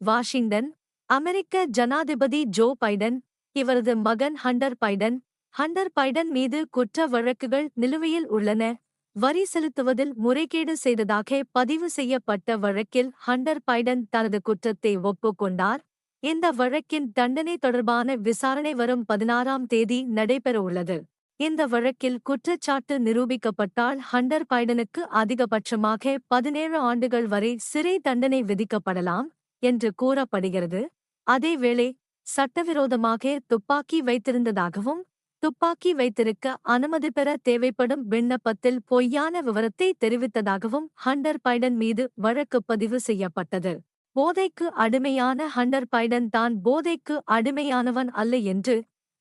Washington அமெரிக்க ஜனாதிபதி Joe Biden இவரது மகன் ஹண்டர் பைடன். ஹண்டர் பைடன் மீது குற்ற வழக்குகள் நிலுவையில் உள்ளன. வரி செலுத்துவதில் முறைகேடு செய்ததாக பதிவு செய்யப்பட்ட வழக்கில் ஹண்டர் பைடன் தனது குற்றத்தை ஒப்புக்கொண்டார். இந்த வழக்கின் தண்டனை தொடர்பான விசாரணை வரும் பதினாறாம் தேதி நடைபெறவுள்ளது இந்த வழக்கில் குற்றச்சாட்டு நிரூபிக்கப்பட்டால் ஹண்டர் பைடனுக்கு அதிகபட்சமாக பதினேழு ஆண்டுகள் வரை சிறை தண்டனை விதிக்கப்படலாம். என்று கூறப்படுகிறது. அதேவேளை சட்டவிரோதமாக துப்பாக்கி வைத்திருந்ததாகவும் துப்பாக்கி வைத்திருக்க அனுமதி பெற தேவைப்படும் விண்ணப்பத்தில் பொய்யான விவரத்தை தெரிவித்ததாகவும் ஹண்டர் பைடன் மீது வழக்கு பதிவு செய்யப்பட்டது. போதைக்கு அடிமையான ஹண்டர் பைடன் தான் போதைக்கு அடிமையானவன் அல்ல என்று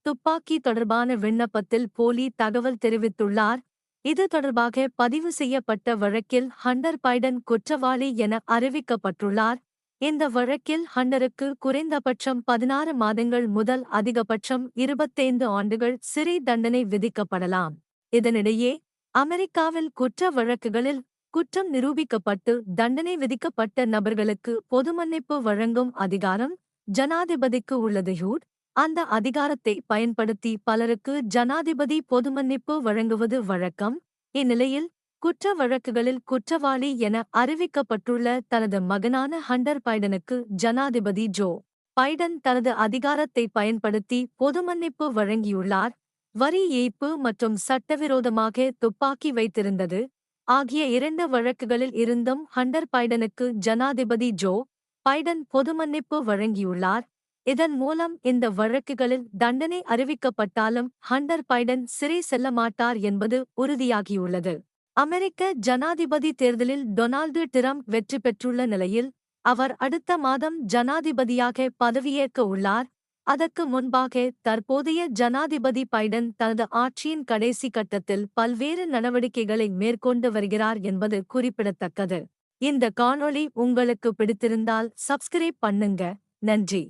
துப்பாக்கி தொடர்பான விண்ணப்பத்தில் போலி தகவல் தெரிவித்துள்ளார். இது தொடர்பாக பதிவு செய்யப்பட்ட வழக்கில் ஹண்டர் பைடன் குற்றவாளி என அறிவிக்கப்பட்டுள்ளார். இந்த வழக்கில் ஹண்டருக்கு குறைந்தபட்சம் பதினாறு மாதங்கள் முதல் அதிகபட்சம் இருபத்தைந்து ஆண்டுகள் சிறை தண்டனை விதிக்கப்படலாம். இதனிடையே அமெரிக்காவில் குற்ற வழக்குகளில் குற்றம் நிரூபிக்கப்பட்டு தண்டனை விதிக்கப்பட்ட நபர்களுக்கு பொதுமன்னிப்பு வழங்கும் அதிகாரம் ஜனாதிபதிக்கு உள்ளது. ஹூட் அந்த அதிகாரத்தை பயன்படுத்தி பலருக்கு ஜனாதிபதி பொதுமன்னிப்பு வழங்குவது வழக்கம். இந்நிலையில் குற்ற வழக்குகளில் குற்றவாளி என அறிவிக்கப்பட்டுள்ள தனது மகனான ஹண்டர் பைடனுக்கு ஜனாதிபதி ஜோ பைடன் தனது அதிகாரத்தை பயன்படுத்தி பொதுமன்னிப்பு வழங்கியுள்ளார். வரி ஏய்ப்பு மற்றும் சட்டவிரோதமாக துப்பாக்கி வைத்திருந்தது. ஆகிய இரண்டு வழக்குகளில் இருந்தும் ஹண்டர் பைடனுக்கு ஜனாதிபதி ஜோ பைடன் பொதுமன்னிப்பு வழங்கியுள்ளார். இதன் மூலம் இந்த வழக்குகளில் தண்டனை அறிவிக்கப்பட்டாலும் ஹண்டர் பைடன் சிறை செல்ல மாட்டார் என்பது உறுதியாகியுள்ளது. அமெரிக்க ஜனாதிபதி தேர்தலில் டொனால்டு டிரம்ப் வெற்றி பெற்றுள்ள நிலையில் அவர் அடுத்த மாதம் ஜனாதிபதியாக பதவியேற்க உள்ளார். அதற்கு முன்பாக தற்போதைய ஜனாதிபதி பைடன் தனது ஆட்சியின் கடைசி கட்டத்தில் பல்வேறு நடவடிக்கைகளை மேற்கொண்டு வருகிறார் என்பது குறிப்பிடத்தக்கது. இந்த காணொளி உங்களுக்கு பிடித்திருந்தால் சப்ஸ்கிரைப் பண்ணுங்க. நன்றி.